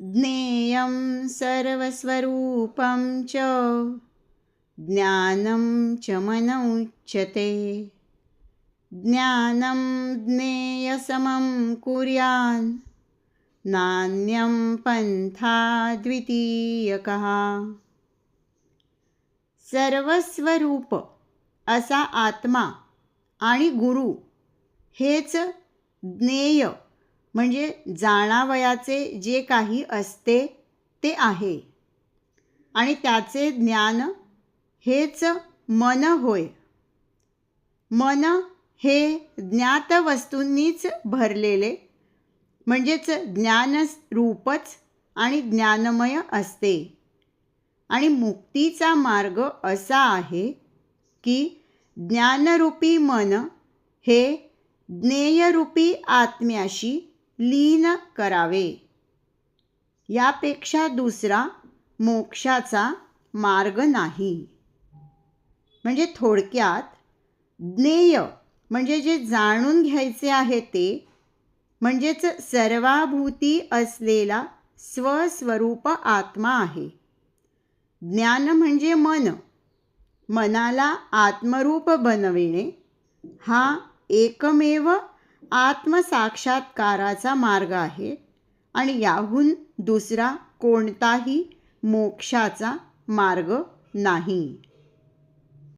ज्ञेयं सर्वस्वरूपं च ज्ञानं च मनौच्यते। ज्ञानं ज्ञेयसमं कुर्यान् नान्यं पन्था द्वितीयकः। सर्वस्वरूप असा आत्मा आणि गुरु हेच ज्ञेय म्हणजे जाणावयाचे जे काही असते ते आहे. आणि त्याचे ज्ञान हेच मन होय. मन हे ज्ञात वस्तूंनीच भरलेले म्हणजेच ज्ञानरूपच आणि ज्ञानमय असते. आणि मुक्तीचा मार्ग असा आहे की ज्ञानरूपी मन हे ज्ञेयरूपी आत्म्याशी लीन करावे. यापेक्षा दुसरा मोक्षाचा मार्ग नाही. म्हणजे थोडक्यात ज्ञेय म्हणजे जे जाणून घ्यायचे आहे ते म्हणजेच सर्वाभूती असलेला स्वस्वरूप आत्मा आहे. ज्ञान म्हणजे मन. मनाला आत्मरूप बनविणे हा एकमेव आत्मसाक्षात्काराचा मार्ग आहे आणि याहून दुसरा कोणताही मोक्षाचा मार्ग नाही.